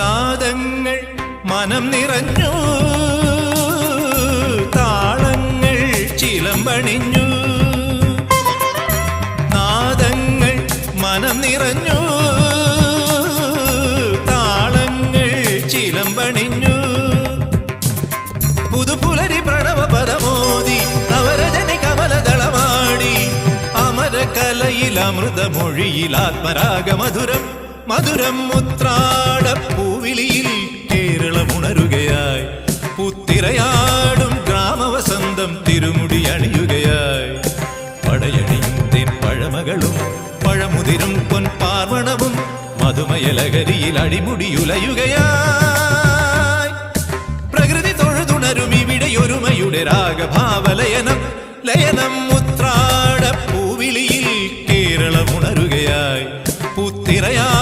നാദങ്ങൾ മനം നിറഞ്ഞു താളങ്ങൾ ചിലമ്പണിഞ്ഞു. നാദങ്ങൾ മനം നിറഞ്ഞു താളങ്ങൾ ചിലമ്പണിഞ്ഞു. പുതുപുലരി പ്രണവ പദമോദി നവരജനി അമര അമരകലയിൽ അമൃതമൊഴിയിൽ ആത്മരാഗ മധുരം മധുരം മുത്രാട പുത്തിരയാടും ഗ്രാമവസന്തം തിരുമുടി അണിയുകയായി. പടയണിയും തെൻ പഴമകളും പഴമുതിരും പൊൻപാർവണവും മധുമയലഹരിയിൽ അടിമുടിയുലയുകയായി. പ്രകൃതി തൊഴുതുണരും ഇവിടെ ഒരുമയുടെ രാഗഭാവലയനം ലയനം മുത്രാട പൂവിളിയിൽ കേരളമുണരുകയായി. പുത്തിരയാ